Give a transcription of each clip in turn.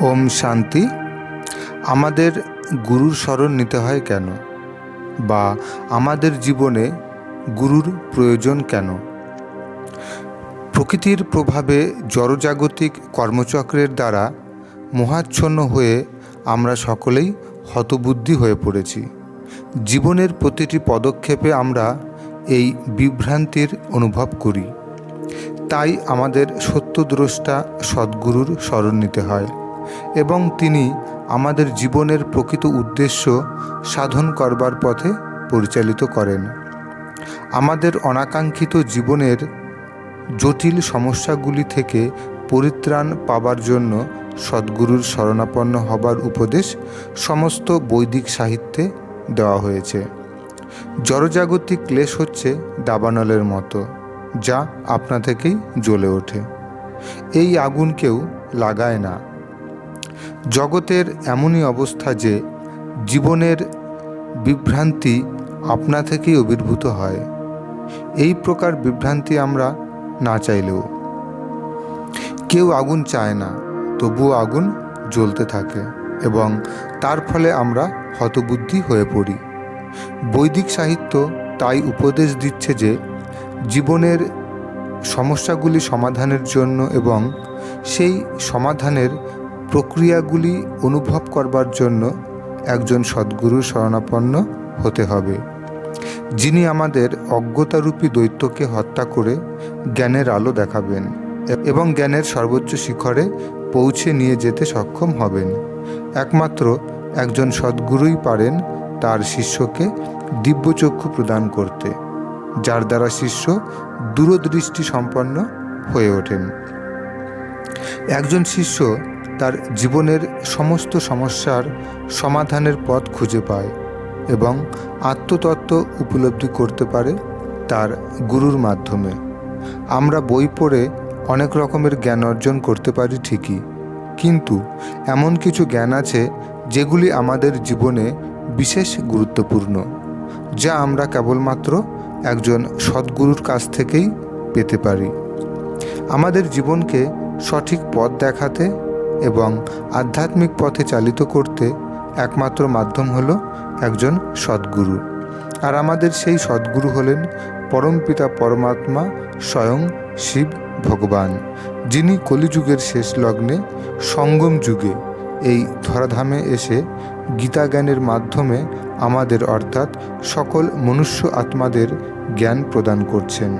ওম শান্তি। আমাদের গুরুর স্মরণ নিতে হয় কেন? বা আমাদের জীবনে গুরুর প্রয়োজন কেন? প্রকৃতির প্রভাবে জড়জাগতিক কর্মচক্রের দ্বারা মোহাচ্ছন্ন হয়ে আমরা সকলেই হতবুদ্ধি হয়ে পড়েছি। জীবনের প্রতিটি পদক্ষেপে আমরা এই বিভ্রান্তির অনুভব করি। তাই আমাদের সত্যদ্রষ্টা সদ্গুরুর স্মরণ নিতে হয়। এবং তিনি আমাদের জীবনের প্রকৃত উদ্দেশ্য সাধন করবার পথে পরিচালিত করেন। আমাদের অনাকাঙ্ক্ষিত জীবনের জটিল সমস্যাগুলি থেকে পরিত্রাণ পাবার জন্য সদ্গুরুর শরণাপন্ন হবার উপদেশ সমস্ত বৈদিক সাহিত্যে দেওয়া হয়েছে। জড়জাগতিক ক্লেশ হচ্ছে দাবানলের মতো, যা আপনা থেকেই জ্বলে ওঠে। এই আগুন কেউ লাগায় না। জগতের এমনই অবস্থা যে জীবনের বিভ্রান্তি আপনা থেকেই আবির্ভূত হয়। এই প্রকার বিভ্রান্তি আমরা না চাইলেও। কেউ আগুন চায় না, তবুও আগুন জ্বলতে থাকে এবং তার ফলে আমরা হতবুদ্ধি হয়ে পড়ি। বৈদিক সাহিত্য তাই উপদেশ দিচ্ছে যে জীবনের সমস্যাগুলি সমাধানের জন্য এবং সেই সমাধানের প্রক্রিয়াগুলি অনুভব করবার জন্য একজন সদ্গুরুর শরণাপন্ন হতে হবে। যিনি আমাদের অজ্ঞতারূপী দৈত্যকে হত্যা করে জ্ঞানের আলো দেখাবেন এবং জ্ঞানের সর্বোচ্চ শিখরে পৌঁছে নিয়ে যেতে সক্ষম হবেন। একমাত্র একজন সদ্গুরুই পারেন তার শিষ্যকে দিব্যচক্ষু প্রদান করতে, যার দ্বারা শিষ্য দূরদৃষ্টি সম্পন্ন হয়ে ওঠেন। একজন শিষ্য তার জীবনের সমস্ত সমস্যার সমাধানের পথ খুঁজে পায় এবং আত্মতত্ত্ব উপলব্ধি করতে পারে তার গুরুর মাধ্যমে। আমরা বই পড়ে অনেক রকমের জ্ঞান অর্জন করতে পারি ঠিকই, কিন্তু এমন কিছু জ্ঞান আছে যেগুলি আমাদের জীবনে বিশেষ গুরুত্বপূর্ণ, যা আমরা কেবলমাত্র একজন সদ্গুরুর কাছ থেকেই পেতে পারি। আমাদের জীবনকে সঠিক পথ দেখাতে এবং আধ্যাত্মিক পথে চালিত করতে একমাত্র মাধ্যম হলো একজন সদ্গুরু। আর আমাদের সেই সদ্গুরু হলেন পরমপিতা পরমাত্মা স্বয়ং শিব ভগবান, যিনি কলিযুগের শেষ লগ্নে সঙ্গম যুগে এই ধরাধামে এসে গীতা জ্ঞানের মাধ্যমে আমাদের অর্থাৎ সকল মনুষ্য আত্মাদের জ্ঞান প্রদান করছেন।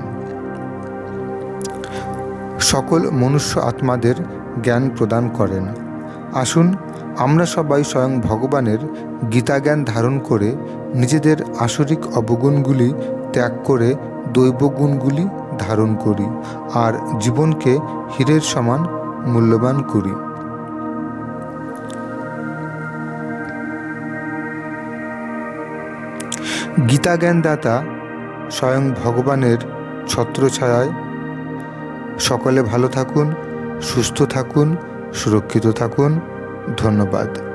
সকল মনুষ্য আত্মাদের জ্ঞান প্রদান করেন। আসুন, আমরা সবাই স্বয়ং ভগবানের গীতাজ্ঞান ধারণ করে নিজেদের আসরিক অবগুণগুলি ত্যাগ করে দৈবগুণগুলি ধারণ করি আর জীবনকে হীরের সমান মূল্যবান করি। গীতাজ্ঞানদাতা স্বয়ং ভগবানের ছত্রছায়ায় সকলে ভালো থাকুন। সুস্থ থাকুন সুরক্ষিত থাকুন ধন্যবাদ।